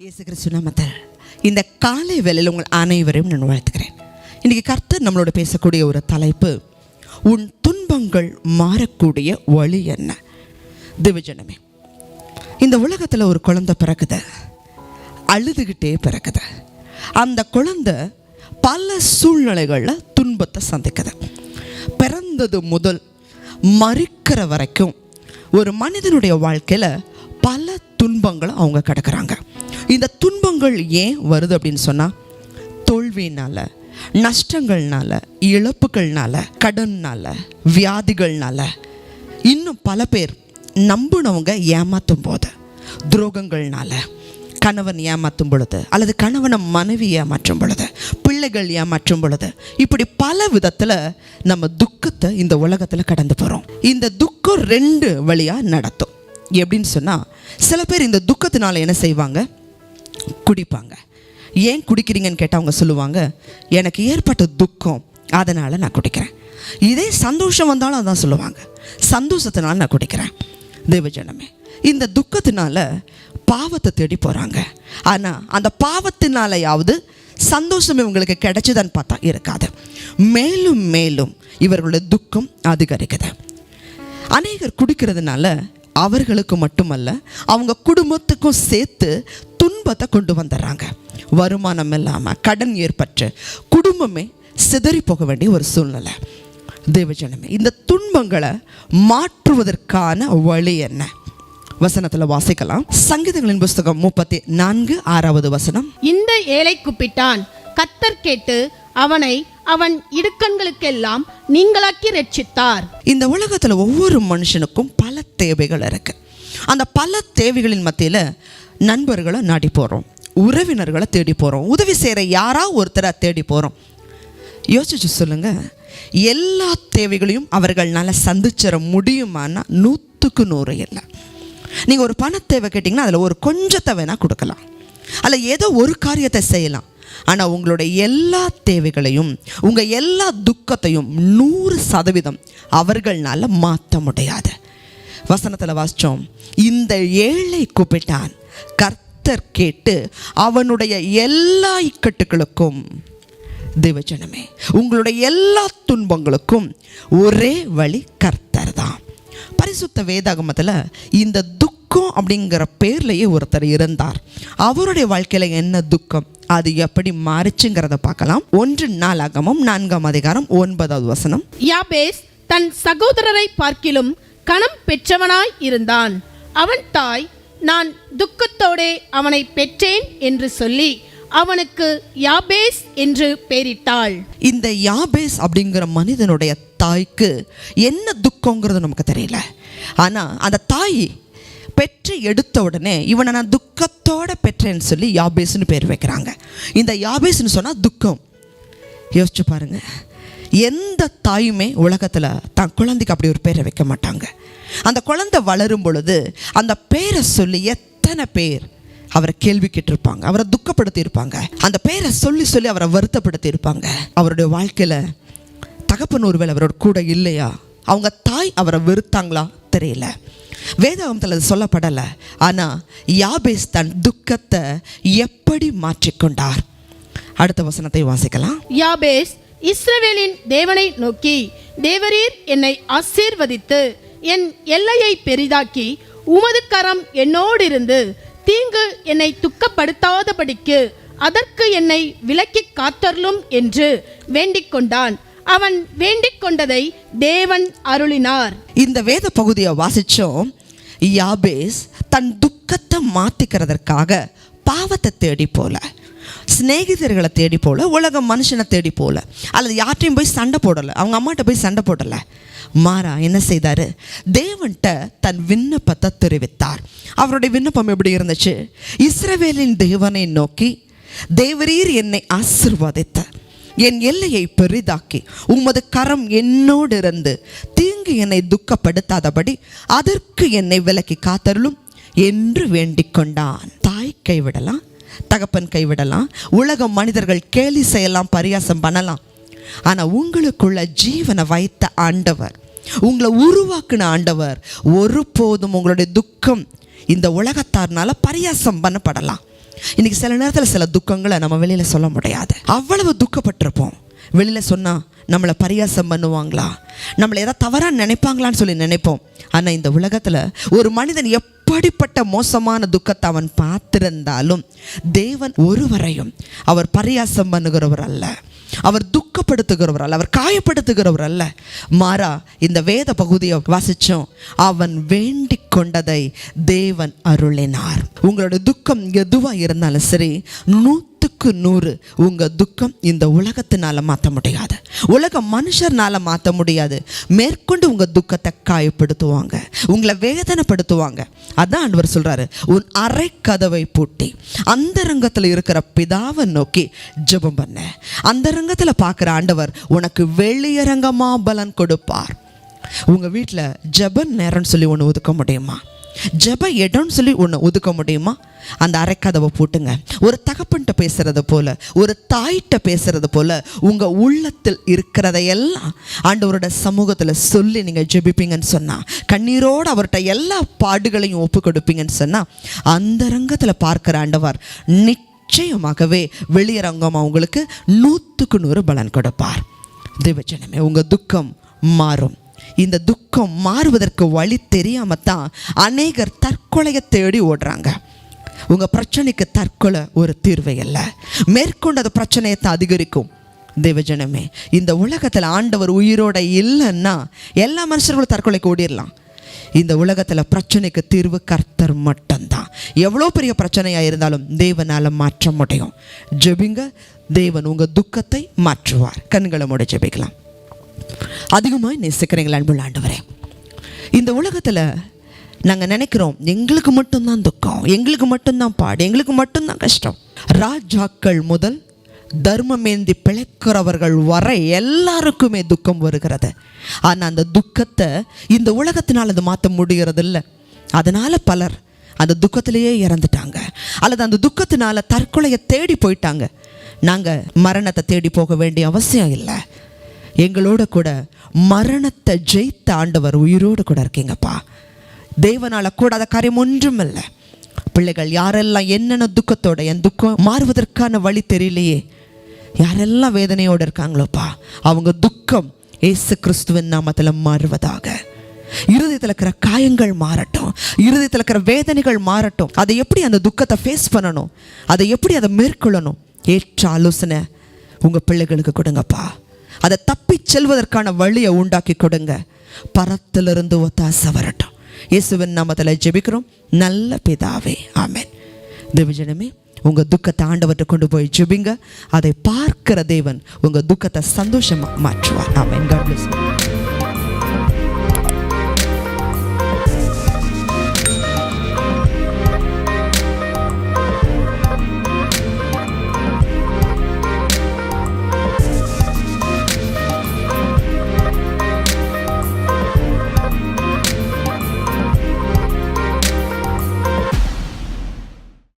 இயேசு கிறிஸ்து நாமத்தில். இந்த காலை வேலையில் உங்கள் அனைவரையும் நான் வாழ்த்துக்கிறேன் இன்றைக்கி கர்த்தர் நம்மளோட பேசக்கூடிய ஒரு தலைப்பு உன் துன்பங்கள் மாறக்கூடிய வழி என்ன? திவஜனமே இந்த உலகத்தில் ஒரு குழந்தை பிறக்குது. அழுதுகிட்டே பிறக்குது. அந்த குழந்தை பல சூழ்நிலைகளில் துன்பத்தை சந்திக்குது. பிறந்தது முதல் மறிக்கிற வரைக்கும் ஒரு மனிதனுடைய வாழ்க்கையில் பல துன்பங்களை அவங்க கிடக்கிறாங்க. இந்த துன்பங்கள் ஏன் வருது அப்படின்னு சொன்னால் தோல்வியினால நஷ்டங்கள்னால இழப்புகள்னால கடன்னால வியாதிகள்னால இன்னும் பல பேர் நம்புனவங்க ஏமாற்றும் போது துரோகங்கள்னால கணவன் ஏமாற்றும் பொழுது அல்லது கணவனை மனைவி ஏமாற்றும் பொழுது பிள்ளைகள் ஏமாற்றும் பொழுது இப்படி பல விதத்தில் நம்ம துக்கத்தை இந்த உலகத்தில் கடந்து போகிறோம் இந்த துக்கம் ரெண்டு வழியாக நடத்தும். எப்படின்னு சொன்னால் சில பேர் இந்த துக்கத்தினால என்ன செய்வாங்க? குடிப்பாங்க. ஏன் குடிக்கிறீங்கன்னு கேட்டால் அவங்க சொல்லுவாங்க எனக்கு ஏற்பட்ட துக்கம் அதனால் நான் குடிக்கிறேன். இதே சந்தோஷம் வந்தாலும் அதான் சொல்லுவாங்க சந்தோஷத்தினால நான் குடிக்கிறேன். தேவஜனமே இந்த துக்கத்தினால பாவத்தை தேடி போகிறாங்க ஆனால் அந்த பாவத்தினாலையாவது சந்தோஷம் இவங்களுக்கு கிடைச்சதுன்னு பார்த்தா இருக்காது. மேலும் மேலும் இவர்களுடைய துக்கம் அதிகரிக்குது. அநேகர் குடிக்கிறதுனால அவர்களுக்கு மட்டுமல்ல அவங்க குடும்பத்துக்கும் சேர்த்து துன்பத்தை கொண்டு வந்துடுறாங்க. வருமானம் இல்லாமல் கடன் ஏற்பட்டு குடும்பமே சிதறி போக வேண்டிய ஒரு சூழ்நிலை. தேவஜனமே இந்த துன்பங்களை மாற்றுவதற்கான வழி என்ன? வசனத்தில் வாசிக்கலாம். சங்கீதங்களின் புஸ்தகம் முப்பத்தி நான்கு ஆறாவது வசனம். இந்த ஏழை கூப்பிட்டான். கத்தர் கேட்டு அவனை அவன் இடுக்கண்களுக்கெல்லாம் நீங்களாக்கி ரட்சித்தார். இந்த உலகத்தில் ஒவ்வொரு மனுஷனுக்கும் பல தேவைகள் இருக்கு. அந்த பல தேவைகளின் மத்தியில் நண்பர்களை நாடி போகிறோம் உறவினர்களை தேடி போகிறோம் உதவி செய்கிற யாராக ஒருத்தரை தேடி போகிறோம் யோசிச்சு சொல்லுங்கள் எல்லா தேவைகளையும் அவர்களால் சந்திச்சிட முடியுமான்னா நூற்றுக்கு நூறு இல்லை. நீங்கள் ஒரு பண தேவை கேட்டிங்கன்னா அதில் ஒரு கொஞ்சத்தை வேணால் கொடுக்கலாம். அதில் ஏதோ ஒரு காரியத்தை செய்யலாம். ஆனால் உங்களுடைய எல்லா தேவைகளையும் உங்கள் எல்லா துக்கத்தையும் நூறு சதவீதம் அவர்களால் மாற்ற முடியாது. வசனத்தில் வாசித்தோம் இந்த ஏழை கூப்பிட்டான். கர்த்தர் கேட்டு அவனுடைய எல்லா இக்கட்டுகளுக்கும் தேவஜனமே உங்களுடைய எல்லா துன்பங்களுக்கும் ஒரே வழி கர்த்தர் தான். பரிசுத்த வேதாகமத்தில் இந்த துக்கம் அப்படிங்கிற பேர்லேயே ஒருத்தர் இருந்தார். அவருடைய வாழ்க்கையில் என்ன துக்கம்? அது எப்படி மாறிச்சுங்கிறத பார்க்கலாம். ஒன்று நாளாகமும் நான்காம் அதிகாரம் ஒன்பதாவது வசனம். யாபேஸ் தன் சகோதரரை பார்க்கிலும் கணம் பெற்றவனாய் இருந்தான். அவன் தாய் நான் துக்கத்தோடே அவனை பெற்றேன் என்று சொல்லி அவனுக்கு யாபேஸ் என்று பெயரிட்டாள். இந்த யாபேஸ் அப்படிங்கிற மனிதனுடைய தாய்க்கு என்ன துக்கங்கிறது நமக்கு தெரியல. ஆனால் அந்த தாய் பெற்று எடுத்த உடனே இவனை நான் துக்கத்தோட பெற்றேன்னு சொல்லி யாபேஸ்னு பேர் வைக்கிறாங்க. இந்த யாபேஸ்னு சொன்னால் துக்கம். யோசிச்சு பாருங்கள் எந்த தாயுமே உலகத்தில் தன் குழந்தைக்கு அப்படி ஒரு பேரை வைக்க மாட்டாங்க. அந்த குழந்தை வளரும் பொழுது அந்த பேரை சொல்லி எத்தனை பேர் அவரை கேள்வி கேட்டிருப்பாங்க அவரை துக்கப்படுத்தி இருப்பாங்க அந்த பேரை சொல்லி சொல்லி அவரை வருத்தப்படுத்தி இருப்பாங்க அவருடைய வாழ்க்கையில் தகப்பன் ஒருவேளை அவரோட கூட இல்லையா? அவங்க தாய் அவரை வெறுத்தாங்களா? தெரியல. வேதாகமத்தில் அது சொல்லப்படலை. ஆனால் யாபேஸ் தன் துக்கத்தை எப்படி மாற்றிக்கொண்டார்? அடுத்த வசனத்தை வாசிக்கலாம். யாபேஸ் இஸ்ரவேலின் தேவனை நோக்கி தேவரீர் என்னை ஆசீர்வதித்து என் எல்லையை பெரிதாக்கி உமது கரம் என்னோடிருந்து தீங்கு என்னை துக்கப்படுத்தாதபடிக்கு அதற்கு என்னை விலக்கி காத்தருளும் என்று வேண்டிக் கொண்டான். அவன் வேண்டிக் கொண்டதை தேவன் அருளினார். இந்த வேத பகுதியை வாசிச்சோம். யாபேஸ் தன் துக்கத்தை மாத்திக்கிறதற்காக பாவத்தை தேடி போல. சிநேகிதர்களை தேடி போல உலக மனுஷனை தேடி போல அல்லது யார்ட்டையும் போய் சண்டை போடலை. அவங்க அம்மாட்ட போய் சண்டை போடலை. மாறா என்ன செய்தார்? தேவன்கிட்ட தன் விண்ணப்பத்தை தெரிவித்தார். அவருடைய விண்ணப்பம் எப்படி இருந்துச்சு? இஸ்ரவேலின் தேவனை நோக்கி தேவரீர் என்னை ஆசிர்வதித்த என் எல்லையை பெரிதாக்கி உமது கரம் என்னோடு இருந்து தீங்கு என்னை துக்கப்படுத்தாதபடி அதற்கு என்னை விலக்கி காத்தருளும் என்று வேண்டிக் கொண்டான் தாய் கைவிடலாம். தகப்பன் கைவிடலாம். உலக மனிதர்கள் கேலி செய்யலாம் பரியாசம் பண்ணலாம். ஆனால் உங்களுக்குள்ள ஜீவனை வைத்த ஆண்டவர் உங்களை உருவாக்குன ஆண்டவர் ஒருபோதும் உங்களுடைய துக்கம் இந்த உலகத்தார்னால பரியாசம் பண்ணப்படலாம். இன்னைக்கு சில நேரத்தில் சில துக்கங்களை நம்ம வெளியில் சொல்ல முடியாது. அவ்வளவு துக்கப்பட்டிருப்போம். வெளியில் சொன்னால் நம்மளை பரியாசம் பண்ணுவாங்களா? நம்மளை ஏதாவது தவறா நினைப்பாங்களான்னு சொல்லி நினைப்போம். ஆனால் இந்த உலகத்தில் ஒரு மனிதன் எப்படிப்பட்ட மோசமான துக்கத்தை அவன் பார்த்திருந்தாலும் தேவன் ஒருவரையும் அவர் பரியாசம் பண்ணுகிறவர் அல்ல. அவர் துக்கப்படுத்துகிறவர் அல்ல. அவர் காயப்படுத்துகிறவர் அல்ல. மாறா இந்த வேத பகுதியை வாசித்தோம் அவன் வேண்டிக் கொண்டதை தேவன் அருளினார். உங்களோட துக்கம் எதுவாக இருந்தாலும் சரி நூற்றுக்கு நூறு. உங்கள் துக்கம் இந்த உலகத்தினால் மாற்ற முடியாது. உலக மனுஷர்னால் மாற்ற முடியாது. மேற்கொண்டு உங்கள் துக்கத்தை காயப்படுத்துவாங்க. உங்களை வேதனைப்படுத்துவாங்க. அதான் ஆண்டவர் சொல்கிறாரு உன் அரை கதவை பூட்டி அந்த ரங்கத்தில் இருக்கிற பிதாவை நோக்கி ஜெபம் பண்ண. அந்த ரங்கத்தில் பார்க்குற ஆண்டவர் உனக்கு வெளியரங்கமாக பலன் கொடுப்பார். உங்கள் வீட்டில் ஜெப நேரம்னு சொல்லி ஒன்று ஒதுக்க முடியுமா? ஜெப இடம்னு சொல்லி ஒன்று ஒதுக்க முடியுமா? அந்த அரைக்கதவை போட்டுங்க. ஒரு தகப்பன்கிட்ட பேசுறது போல ஒரு தாய்கிட்ட பேசுறது போல உங்க உள்ளத்தில் இருக்கிறதையெல்லாம் ஆண்டவரோட சமூகத்தில் சொல்லி நீங்க ஜெபிப்பீங்கன்னு சொன்னா கண்ணீரோடு அவர்கிட்ட எல்லா பாடுகளையும் ஒப்பு கொடுப்பீங்கன்னு சொன்னா அந்த ரங்கத்தில் பார்க்கிற ஆண்டவர் நிச்சயமாகவே வெளியரங்கமாக உங்களுக்கு நூற்றுக்கு நூறு பலன் கொடுப்பார். தேவச்சனமே உங்கள் துக்கம் மாறும். இந்த துக்கம் மாறுவதற்கு வழி தெரியாம தான் அநேகர் தற்கொலையை தேடி ஓடுறாங்க. உங்க பிரச்சனைக்கு தற்கொலை ஒரு தீர்வு அல்ல மேற்கொண்டு அது பிரச்சனையை தான் அதிகரிக்கும். தேவஜனமே இந்த உலகத்தில் ஆண்டவர் உயிரோட இல்லைன்னா எல்லா மனுஷர்களும் தற்கொலைக்கு ஓடிடலாம் இந்த உலகத்தில் பிரச்சனைக்கு தீர்வு கர்த்தர் மட்டும்தான். எவ்வளோ பெரிய பிரச்சனையாக இருந்தாலும் தேவனால் மாற்ற முடியும். ஜெபிங்க தேவன் உங்கள் துக்கத்தை மாற்றுவார். கண்களை மூட ஜெபிக்கலாம். அதிகமாக நேசிக்கிறீங்களா அன்புள்ள ஆண்டவரே. இந்த உலகத்தில் நாங்கள் நினைக்கிறோம் எங்களுக்கு மட்டும்தான் துக்கம் எங்களுக்கு மட்டும்தான் பாடு எங்களுக்கு மட்டும்தான் கஷ்டம். ராஜாக்கள் முதல் தர்மமேந்தி பிழைக்கிறவர்கள் வரை எல்லாருக்குமே துக்கம் வருகிறது. ஆனால் அந்த துக்கத்தை இந்த உலகத்தினால் அது மாற்ற முடிகிறது இல்லை அதனால் பலர் அந்த துக்கத்திலேயே இறந்துட்டாங்க. அல்லது அந்த துக்கத்தினால தற்கொலையை தேடி போயிட்டாங்க. நாங்கள் மரணத்தை தேடி போக வேண்டிய அவசியம் இல்லை. எங்களோட கூட மரணத்தை ஜெயித்த ஆண்டவர் உயிரோடு கூட இருக்கீங்கப்பா. தேவனால் கூடாத காரியம் ஒன்றும் இல்லை பிள்ளைகள் யாரெல்லாம் என்னென்ன துக்கத்தோட என் துக்கம் மாறுவதற்கான வழி தெரியலையே. யாரெல்லாம் வேதனையோடு இருக்காங்களோப்பா. அவங்க துக்கம் ஏசு கிறிஸ்துவின் நாமத்தில் மாறுவதாக. இருதயத்தில் இருக்கிற காயங்கள் மாறட்டும். இருதயத்தில் இருக்கிற வேதனைகள் மாறட்டும். அதை எப்படி அந்த துக்கத்தை ஃபேஸ் பண்ணணும்? அதை எப்படி அதை மேற்கொள்ளணும்? ஏற்ற ஆலோசனை உங்கள் பிள்ளைகளுக்கு கொடுங்கப்பா. அதை தப்பி செல்வதற்கான வழியை உண்டாக்கி கொடுங்க. பரத்திலிருந்து ஒத்தாசை வரட்டும். இயேசுவின் நாமத்தில் ஜெபிக்கிறோம். நல்ல பிதாவே ஆமென். தேவஜனமே உங்கள் துக்கத்தை ஆண்டவர்கிட்ட கொண்டு போய் ஜெபிங்க. அதை பார்க்கிற தேவன் உங்கள் துக்கத்தை சந்தோஷமாக மாற்றுவார். ஆமேன். God bless.